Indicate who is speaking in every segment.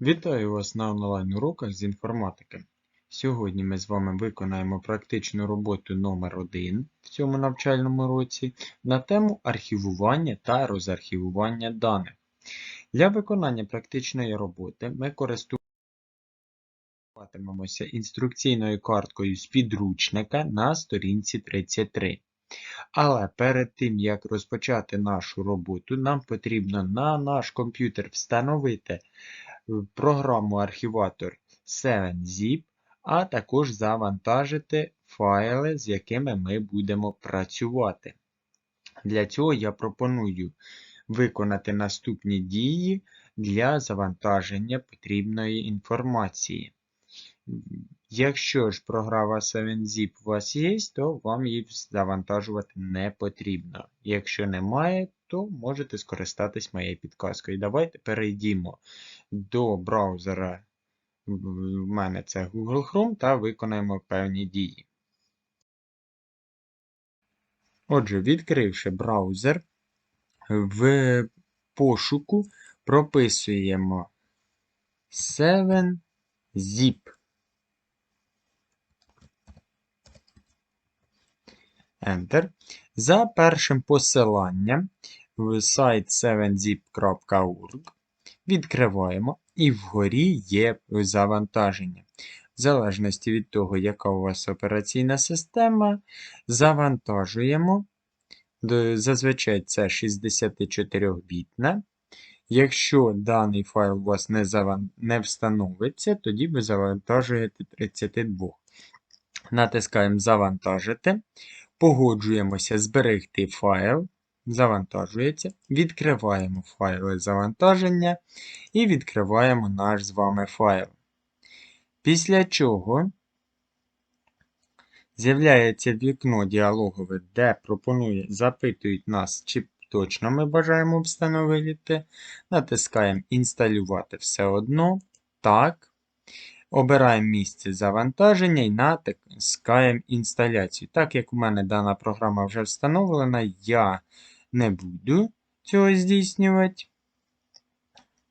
Speaker 1: Вітаю вас на онлайн-уроках з інформатики. Сьогодні ми з вами виконаємо практичну роботу номер 1 в цьому навчальному році на тему архівування та розархівування даних. Для виконання практичної роботи ми користуватимемося інструкційною карткою з підручника на сторінці 33. Але перед тим, як розпочати нашу роботу, нам потрібно на наш комп'ютер встановити програму архіватор 7zip, а також завантажити файли, з якими ми будемо працювати. Для цього я пропоную виконати наступні дії для завантаження потрібної інформації. Якщо ж програма 7zip у вас є, то вам її завантажувати не потрібно. Якщо немає, то можете скористатись моєю підказкою. Давайте перейдімо до браузера, в мене це Google Chrome, та виконаємо певні дії. Отже, відкривши браузер, в пошуку прописуємо 7zip. Enter. За першим посиланням в сайт 7zip.org відкриваємо і вгорі є завантаження. В залежності від того, яка у вас операційна система, завантажуємо. Зазвичай це 64-бітна. Якщо даний файл у вас не, заван... не встановиться, тоді ви завантажуєте 32. Натискаємо Завантажити. Погоджуємося зберегти файл. Завантажується. Відкриваємо файли завантаження і відкриваємо наш з вами файл. Після чого з'являється вікно діалогове, де пропонує, запитують нас, чи точно ми бажаємо встановити. Натискаємо Інсталювати все одно. Так. Обираємо місце завантаження і натискаємо інсталяцію. Так як у мене дана програма вже встановлена, я не буду цього здійснювати.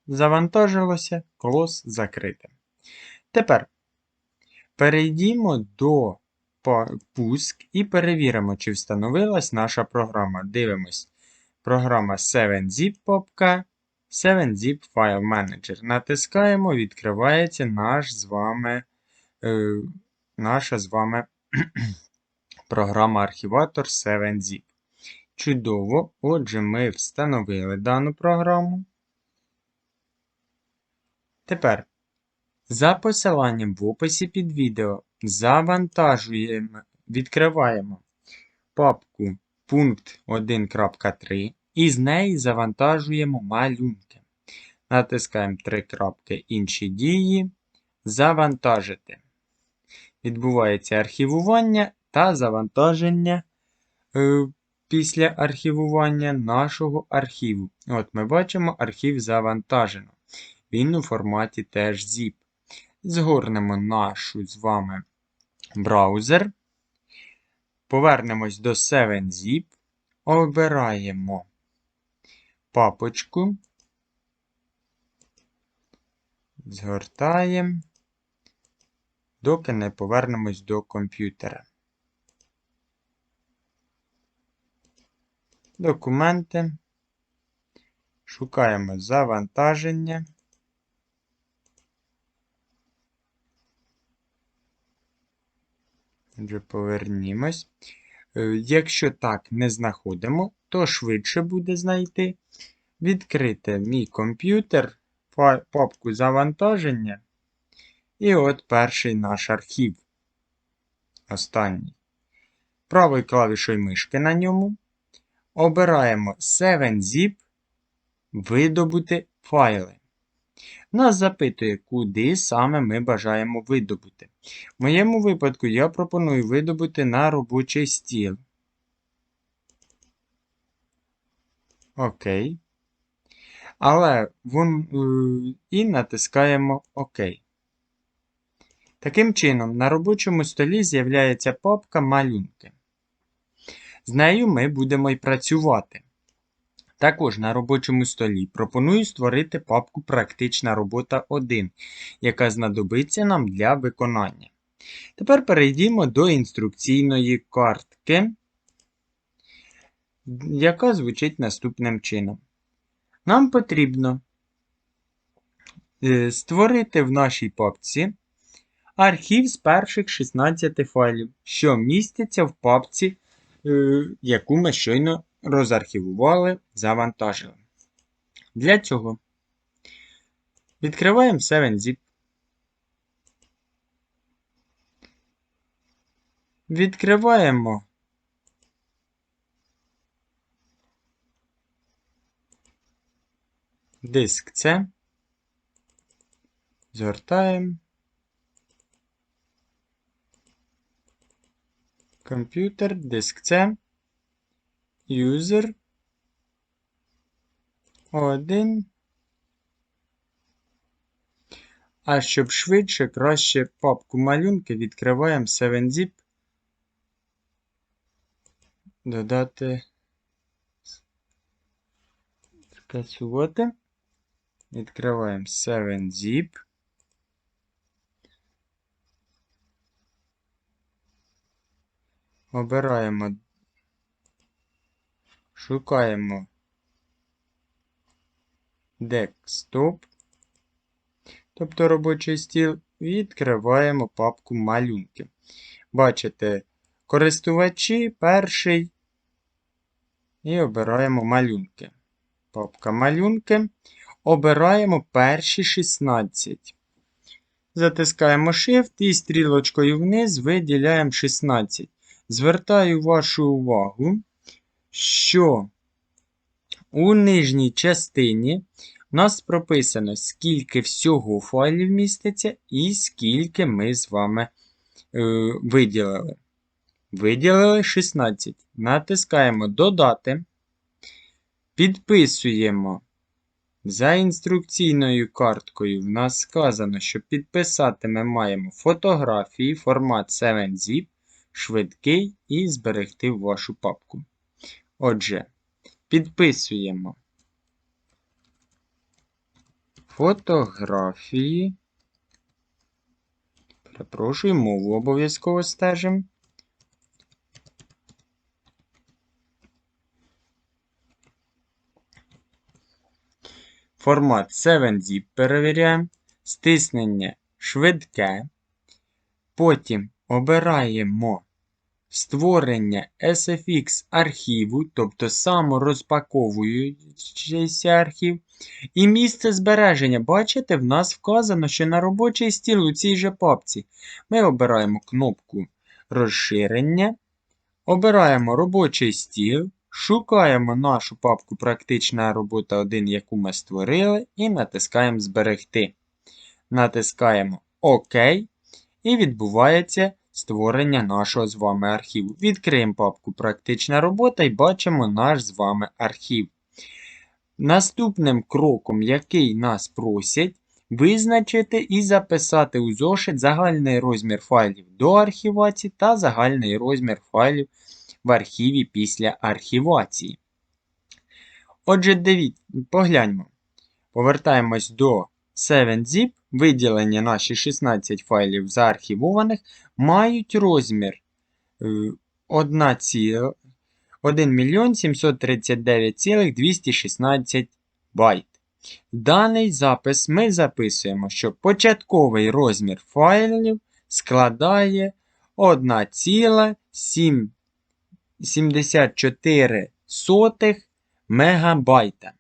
Speaker 1: Завантажилося, клос закрите. Тепер перейдімо до пуск і перевіримо, чи встановилась наша програма. Дивимось. Програма 7zip попка 7zip File Manager. Натискаємо, відкривається наш з вами, е, наша з вами програма архіватор 7zip. Чудово. Отже, ми встановили дану програму. Тепер, за посиланням в описі під відео завантажуємо, відкриваємо папку пункт 1.3 і з неї завантажуємо малюнки. Натискаємо три крапки інші дії. Завантажити. Відбувається архівування та завантаження е, після архівування нашого архіву. От ми бачимо, архів завантажено. Він у форматі теж zip. Згорнемо нашу з вами браузер. Повернемось до 7zip. Обираємо папочку. Згортаємо, доки не повернемось до комп'ютера. Документи. Шукаємо завантаження. Отже, повернімось. Е, Якщо так не знаходимо, то швидше буде знайти. Відкрити мій комп'ютер, папку завантаження. І от перший наш архів. Останній. Правою клавішою мишки на ньому. Обираємо 7zip, видобути файли. Нас запитує, куди саме ми бажаємо видобути. В моєму випадку я пропоную видобути на робочий стіл. Окей. Але вон, е, і натискаємо ОК. Таким чином, на робочому столі з'являється папка малюнки. З нею ми будемо і працювати. Також на робочому столі пропоную створити папку Практична робота 1, яка знадобиться нам для виконання. Тепер перейдімо до інструкційної картки, яка звучить наступним чином. Нам потрібно е, створити в нашій папці архів з перших 16 файлів, що містяться в папці, е, яку ми щойно розархівували, завантажили. Для цього відкриваємо 7zip. Відкриваємо диск C, згортаємо комп'ютер, диск C, user 1. А щоб швидше, краще папку малюнки відкриваємо 7zip. Додати. Скасувати. Відкриваємо 7zip. Обираємо, шукаємо Desktop, тобто робочий стіл, і відкриваємо папку малюнки. Бачите, користувачі перший і обираємо малюнки. Папка малюнки. Обираємо перші 16. Затискаємо Shift і стрілочкою вниз виділяємо 16. Звертаю вашу увагу, що у нижній частині у нас прописано, скільки всього файлів міститься і скільки ми з вами е, виділили. Виділили 16. Натискаємо Додати. Підписуємо. За інструкційною карткою в нас сказано, що підписати ми маємо фотографії, формат 7zip, швидкий і зберегти вашу папку. Отже, підписуємо фотографії. Перепрошую, мову обов'язково стежимо. Формат 7zip перевіряємо. Стиснення швидке. Потім обираємо створення SFX архіву, тобто саморозпаковуючийся архів. І місце збереження. Бачите, в нас вказано, що на робочий стіл у цій же папці. Ми обираємо кнопку розширення. Обираємо робочий стіл. Шукаємо нашу папку Практична робота 1, яку ми створили, і натискаємо Зберегти. Натискаємо ОК. І відбувається створення нашого з вами архіву. Відкриємо папку Практична робота і бачимо наш з вами архів. Наступним кроком, який нас просять, визначити і записати у зошит загальний розмір файлів до архівації та загальний розмір файлів в архіві після архівації. Отже, дивіться, погляньмо. Повертаємось до 7zip. Виділені наші 16 файлів заархівованих мають розмір 1 739,216 байт. Даний запис ми записуємо, що початковий розмір файлів складає 1,7 74 мегабайта.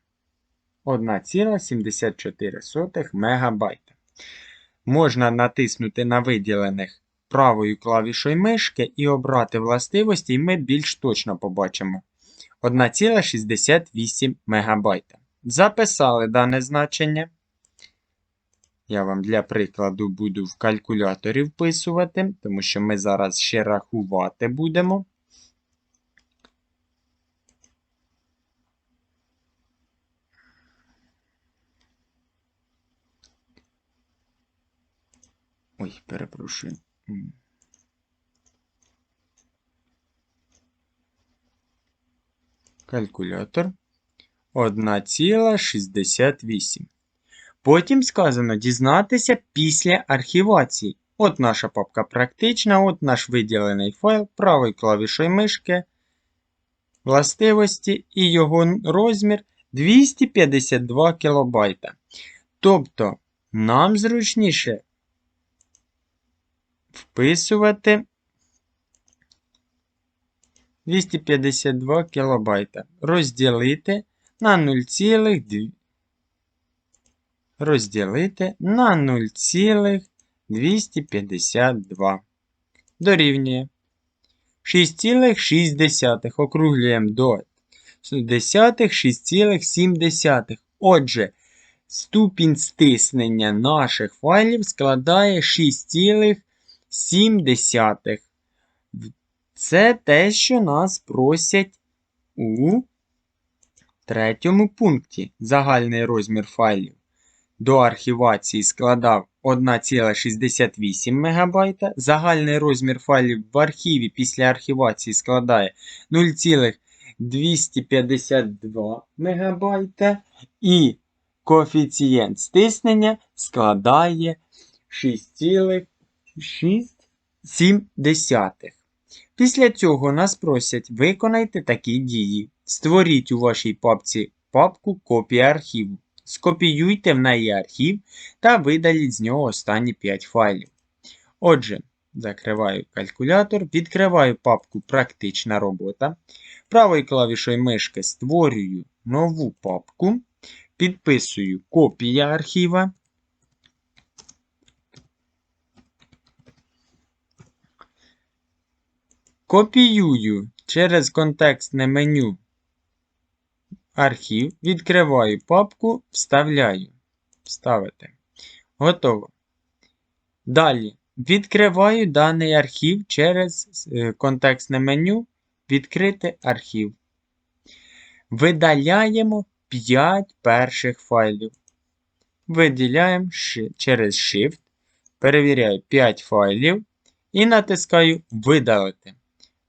Speaker 1: 1,74 мегабайта. Можна натиснути на виділених правою клавішою мишки і обрати властивості, і ми більш точно побачимо 1,68 мегабайта. Записали дане значення. Я вам для прикладу буду в калькуляторі вписувати, тому що ми зараз ще рахувати будемо. Ой, перепрошую. Калькулятор. 1,68. Потім сказано дізнатися після архівації. От наша папка практична, от наш виділений файл правою клавішою мишки, властивості і його розмір 252 кБ. Тобто, нам зручніше вписувати 252 кБ. Розділити на 0,2 розділити на 0,252. Дорівнює 6,6 округлюємо до десятих 6,7. Отже, ступінь стиснення наших файлів складає 6,7. Це те, що нас просять у третьому пункті. Загальний розмір файлів до архівації складав 1,68 МБ. Загальний розмір файлів в архіві після архівації складає 0,252 МБ. І коефіцієнт стиснення складає 6,7. Після цього нас просять виконайте такі дії. Створіть у вашій папці папку копія архіву. Скопіюйте в неї архів та видаліть з нього останні 5 файлів. Отже, закриваю калькулятор, відкриваю папку Практична робота. Правою клавішою мишки створюю нову папку, підписую копія архіва. Копіюю через контекстне меню архів, відкриваю папку, вставляю. Вставити. Готово. Далі відкриваю даний архів через е, контекстне меню. Відкрити архів. Видаляємо 5 перших файлів. Виділяємо через Shift. Перевіряю 5 файлів і натискаю Видалити.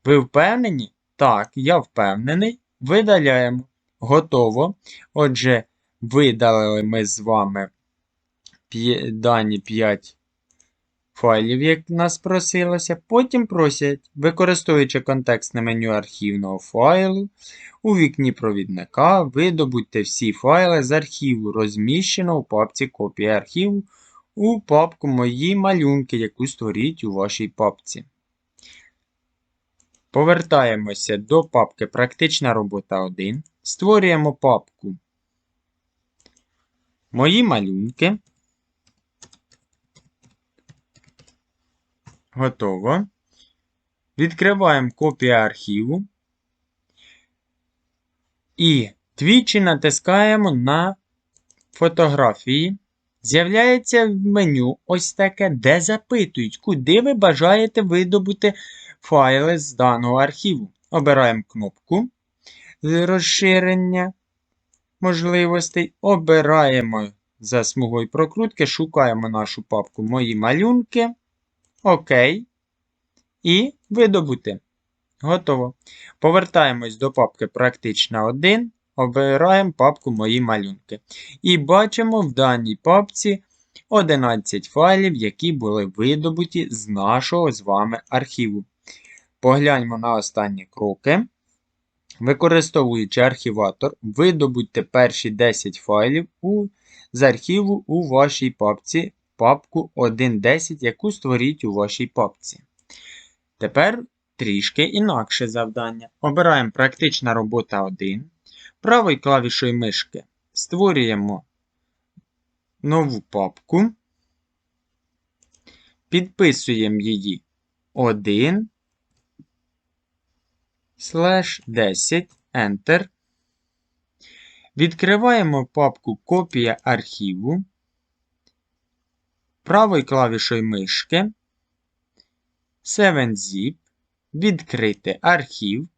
Speaker 1: Ви впевнені? Так, я впевнений. Видаляємо. Готово. Отже, видалили ми з вами дані 5 файлів, як нас просилося. Потім просять, використовуючи контекстне меню архівного файлу, у вікні провідника видобудьте всі файли з архіву, розміщеного у папці копії архіву у папку Мої малюнки, яку створіть у вашій папці. Повертаємося до папки Практична робота 1. Створюємо папку Мої малюнки. Готово. Відкриваємо копію архіву. І двічі натискаємо на фотографії. З'являється в меню ось таке, де запитують, куди ви бажаєте видобути файли з даного архіву. Обираємо кнопку розширення можливостей. Обираємо за смугою прокрутки, шукаємо нашу папку Мої малюнки. ОК. І видобути. Готово. Повертаємось до папки Практична 1. Обираємо папку Мої малюнки. І бачимо в даній папці 11 файлів, які були видобуті з нашого з вами архіву. Погляньмо на останні кроки. Використовуючи архіватор, видобудьте перші 10 файлів у, з архіву у вашій папці папку 1.10, яку створіть у вашій папці. Тепер трішки інакше завдання. Обираємо Практична робота 1. Правою клавішою мишки створюємо нову папку, підписуємо її 1 слеш 10 Enter. Відкриваємо папку Копія архіву. Правою клавішою мишки. 7zip. Відкрити архів.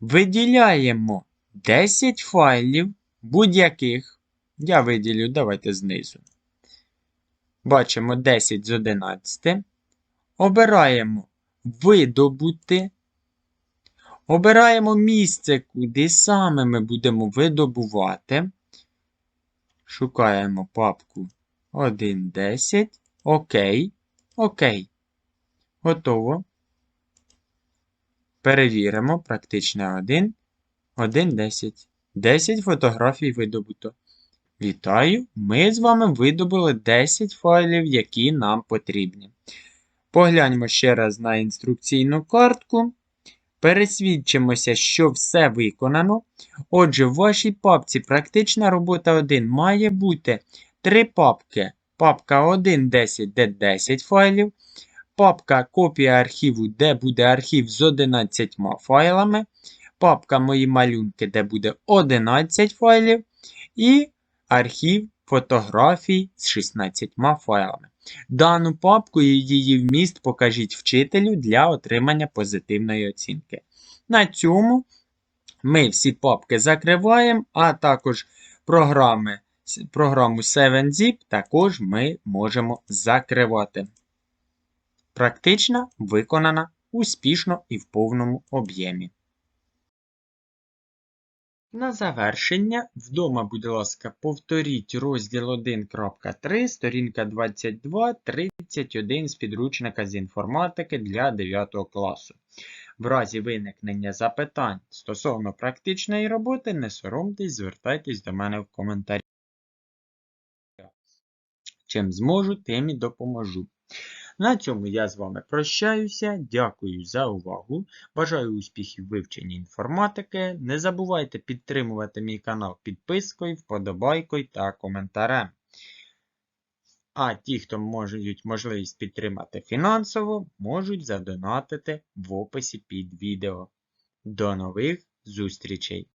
Speaker 1: Виділяємо 10 файлів будь-яких. Я виділю, давайте знизу. Бачимо 10 з 11. Обираємо видобути Обираємо місце, куди саме ми будемо видобувати. Шукаємо папку 1.10. Окей. Окей. Готово. Перевіримо. Практичне 1. 1.10. 10 фотографій видобуто. Вітаю! Ми з вами видобули 10 файлів, які нам потрібні. Погляньмо ще раз на інструкційну картку. Пересвідчимося, що все виконано. Отже, в вашій папці практична робота 1 має бути три папки. Папка 1.10, де 10 файлів. Папка копія архіву, де буде архів з 11 файлами. Папка Мої малюнки, де буде 11 файлів. І архів фотографій з 16 файлами. Дану папку і її вміст покажіть вчителю для отримання позитивної оцінки. На цьому ми всі папки закриваємо, а також програми, програму 7zip також ми можемо закривати. Практично виконана успішно і в повному об'ємі. На завершення, вдома, будь ласка, повторіть розділ 1.3, сторінка 22.31 з підручника з інформатики для 9 класу. В разі виникнення запитань стосовно практичної роботи, не соромтесь, звертайтесь до мене в коментарі. Чим зможу, тим і допоможу. На цьому я з вами прощаюся. Дякую за увагу. Бажаю успіхів в вивченні інформатики. Не забувайте підтримувати мій канал підпискою, вподобайкою та коментарем. А ті, хто мають можливість підтримати фінансово, можуть задонатити в описі під відео. До нових зустрічей!